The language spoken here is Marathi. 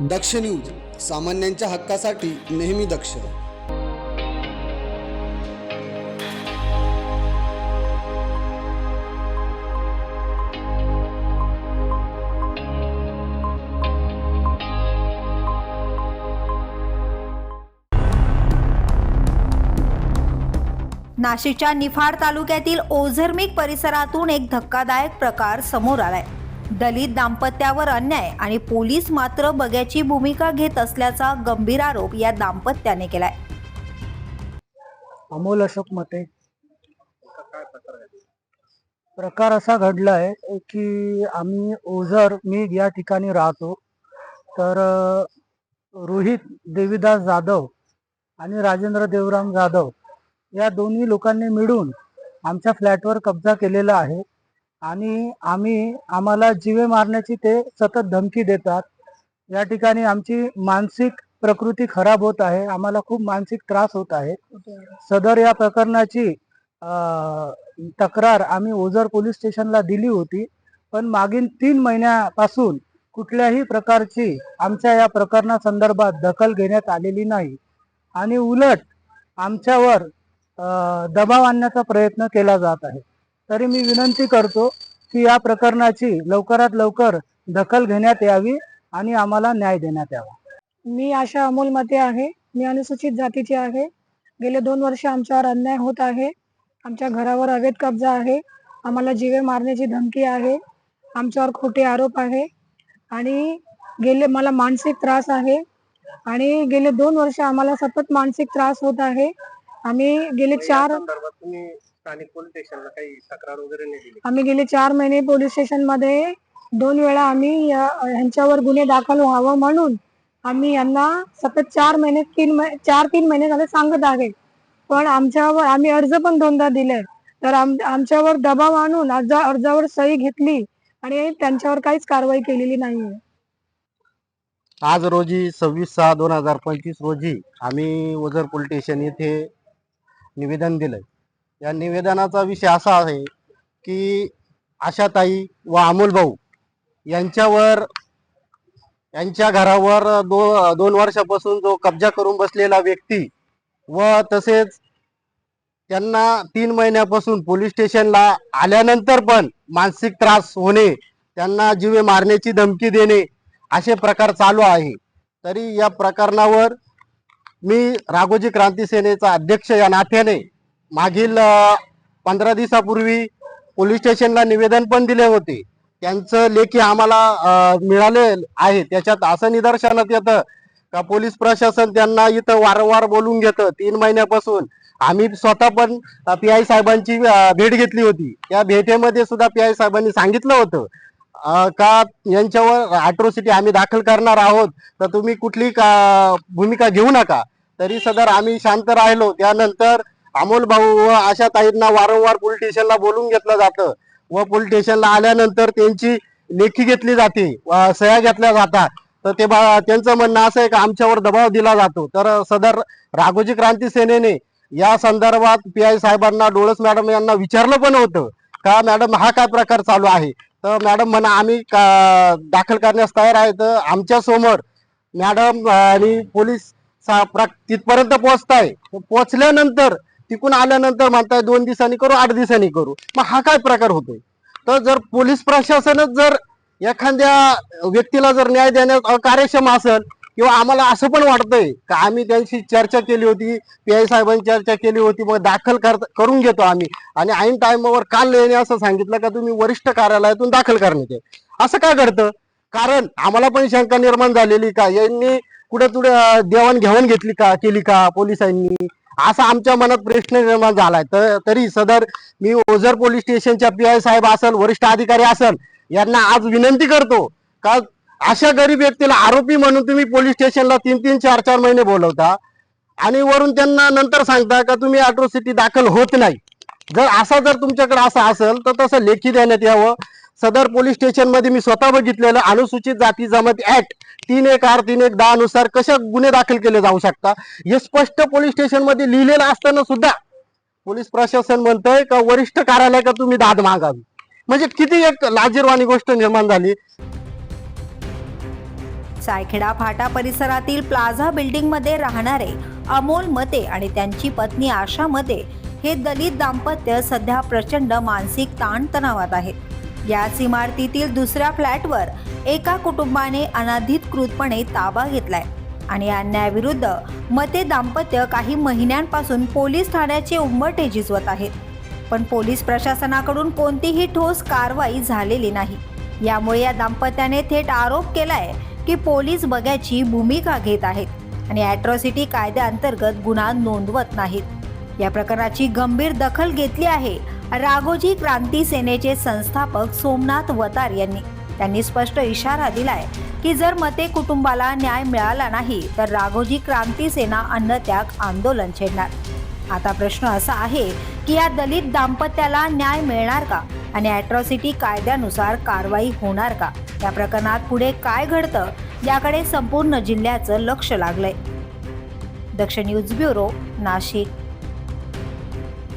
दक्ष न्यूज सामान्यांच्या हक्कासाठी नेहमी दक्ष. नाशिकच्या निफाड तालुक्यातील ओझरमिक परिसरातून एक धक्कादायक प्रकार समोर आलाय. दलित दाम्पत्यावर अन्याय आणि पोलीस मात्र बग्याची भूमिका घेत असल्याचा गंभीर आरोप या दाम्पत्याने केलाय. अमोल अशोक मते. प्रकार असा घडला आहे की आम्ही ओझर मी या ठिकाणी राहतो. तर रोहित देवीदास जाधव आणि राजेंद्र देवराम जाधव या दोन्ही लोकांनी मिळून आमच्या फ्लॅटवर कब्जा केलेला आहे. आणि आम्ही आम्हाला जीवे मारण्याची ते सतत धमकी देतात. या ठिकाणी आमची मानसिक प्रकृती खराब होत आहे. आम्हाला खूप मानसिक त्रास होत आहे. सदर या प्रकरणाची तक्रार आम्ही ओझर पोलीस स्टेशनला दिली होती. पण मागील तीन महिन्यापासून कुठल्याही प्रकारची आमच्या या प्रकरणासंदर्भात दखल घेण्यात आलेली नाही. आणि उलट आमच्यावर दबाव आणण्याचा प्रयत्न केला जात आहे. तरी मी विनंती करतो की या प्रकरणाची लवकरात लवकर दखल घेण्यात यावी आणि आम्हाला न्याय देण्यात यावा. मी आशा अमोल मते आहे. मी अनुसूचित जातीची आहे. गेले दोन वर्ष आमच्यावर अन्याय होत आहे. आमच्या घरावर अवैध कब्जा आहे. आम्हाला जीवे मारण्याची धमकी आहे. आमच्यावर खोटे आरोप आहे. आणि गेले मला मानसिक त्रास आहे. आणि गेले दोन वर्ष आम्हाला सतत मानसिक त्रास होत आहे. आम्ही गेले चार स्थानिक पोलीस स्टेशनला काही तक्रार वगैरे नाही दिली. आम्ही गेले चार महिने पोलीस स्टेशनमध्ये. दोन वेळा आम्ही या- ह्यांच्यावर गुन्हे दाखल व्हावं म्हणून आम्ही यांना सतत चार महिने तीन महि- चार तीन महिने झाले सांगत आहे. पण आमच्यावर आम्ही अर्ज पण दोनदा दिले. तर आम आमच्यावर दबाव आणून अर्ज अर्जावर सही घेतली आणि त्यांच्यावर काहीच कारवाई केलेली नाहीये. आज रोजी सव्वीस सहा दोन हजार पंचवीस रोजी आम्ही ओझर पोलीस स्टेशन येथे निवेदन दिलंय. या निवेदनाचा विषय असा आहे की आशाताई व अमोल भाऊ यांच्यावर यांच्या घरावर दो दोन वर्षापासून जो कब्जा करून बसलेला व्यक्ती व तसेच त्यांना तीन महिन्यापासून पोलीस स्टेशनला आल्यानंतर पण मानसिक त्रास होणे त्यांना जीवे मारण्याची धमकी देणे असे प्रकार चालू आहे. तरी या प्रकरणावर मी राघोजी क्रांती सेनेचा अध्यक्ष या नात्याने मागील पंधरा दिवसापूर्वी पोलीस स्टेशनला निवेदन पण दिले होते. त्यांचं लेखी आम्हाला मिळाले आहे. त्याच्यात असं निदर्शनात येतं का पोलीस प्रशासन त्यांना इथं वारंवार बोलून घेतं. तीन महिन्यापासून आम्ही स्वतः पण पी आय साहेबांची भेट घेतली होती. त्या भेटेमध्ये सुद्धा पी आय साहेबांनी सांगितलं होतं का यांच्यावर अॅट्रोसिटी आम्ही दाखल करणार आहोत. तर तुम्ही कुठली का भूमिका घेऊ नका. तरी सदर आम्ही शांत राहिलो. त्यानंतर अमोल भाऊ व अशा ताईंना वारंवार पोलीस स्टेशनला बोलून घेतलं जातं. व पोलीस स्टेशनला आल्यानंतर त्यांची लेखी घेतली जाते. सह्या घेतल्या जातात. तर ते बा- त्यांचं म्हणणं असं आहे का आमच्यावर दबाव दिला जातो. तर सदर राघोजी क्रांती सेनेने या संदर्भात पी आय साहेबांना डोळस मॅडम यांना विचारलं पण होतं का मॅडम हा काय प्रकार चालू आहे? तर मॅडम म्हणा आम्ही का- दाखल करण्यास तयार आहे. तर आमच्यासमोर मॅडम आणि पोलीस सा- तिथपर्यंत पोहोचताय. पोहोचल्यानंतर तिकून आल्यानंतर म्हणताय दोन दिवसांनी करू आठ दिवसांनी करू. मग हा काय प्रकार होतोय? तर जर पोलीस प्रशासनच जर एखाद्या व्यक्तीला जर न्याय देण्यात अकार्यक्षम असेल किंवा आम्हाला असं पण वाटतंय का आम्ही त्यांची चर्चा केली होती पी आय साहेबांनी चर्चा केली होती मग दाखल कर करून घेतो आम्ही. आणि ऐन टायमावर काल येणे असं सांगितलं का तुम्ही वरिष्ठ कार्यालयातून दाखल करण्यात आहे असं काय घडतं? कारण आम्हाला पण शंका निर्माण झालेली का? यांनी कुठे तुढे देवाणघेवाण घेतली का केली का पोलिसांनी? असा आमच्या मनात प्रश्न निर्माण झालाय. तर तरी सदर मी ओझर पोलीस स्टेशनच्या पी आय साहेब असेल वरिष्ठ अधिकारी असेल यांना आज विनंती करतो का अशा गरीब व्यक्तीला आरोपी म्हणून तुम्ही पोलीस स्टेशनला तीन तीन चार चार महिने बोलवता? आणि वरून त्यांना नंतर सांगता का तुम्ही अट्रोसिटी दाखल होत नाही? जर असा जर तुमच्याकडे असं असेल तर तसं लेखी देण्यात यावं. सदर पोलीस स्टेशनमध्ये मी स्वतः बघितलेलं अनुसूचित जाती जमाती ऍक्ट तीन एक आर तीन एक दहा नुसार कशा गुन्हे दाखल केले जाऊ शकता हे स्पष्ट पोलीस स्टेशनमध्ये लिहिलेलं असताना सुद्धा पोलीस प्रशासन म्हणतंय का वरिष्ठ कार्यालय का तुम्ही दाद मागावी म्हणजे किती एक लाजीरवाणी गोष्ट निर्माण झाली. सायखेडा फाटा परिसरातील प्लाझा बिल्डिंगमध्ये राहणारे अमोल मते आणि त्यांची पत्नी आशा मते हे दलित दाम्पत्य सध्या प्रचंड मानसिक ताणतणावात आहेत. याच इमारतीतील दुसऱ्या फ्लॅटवर एका कुटुंबाने अनाधिकृतपणे ताबा घेतलाय. आणि या अन्यायाविरुद्ध मते दाम्पत्य काही महिन्यांपासून पोलीस ठाण्याचे उंबरठे झिजवत आहेत. पण पोलीस प्रशासनाकडून कोणतीही ठोस कारवाई झालेली नाही. यामुळे या दाम्पत्याने थेट आरोप केलाय की पोलीस बघ्याची भूमिका घेत आहेत आणि अॅट्रॉसिटी कायद्याअंतर्गत गुन्हा नोंदवत नाहीत. या प्रकरणाची गंभीर दखल घेतली आहे राघोजी क्रांती सेनेचे संस्थापक सोमनाथ वतार यांनी. त्यांनी स्पष्ट इशारा दिलाय की जर मते कुटुंबाला न्याय मिळाला नाही तर राघोजी क्रांती सेना अन्नत्याग आंदोलन छेडणार. आता प्रश्न असा आहे की या दलित दाम्पत्याला न्याय मिळणार का? आणि अॅट्रॉसिटी कायद्यानुसार कारवाई होणार का? या प्रकरणात पुढे काय घडतं? याकडे संपूर्ण जिल्ह्याचं लक्ष लागलंय. Daksh news bureau Nashik.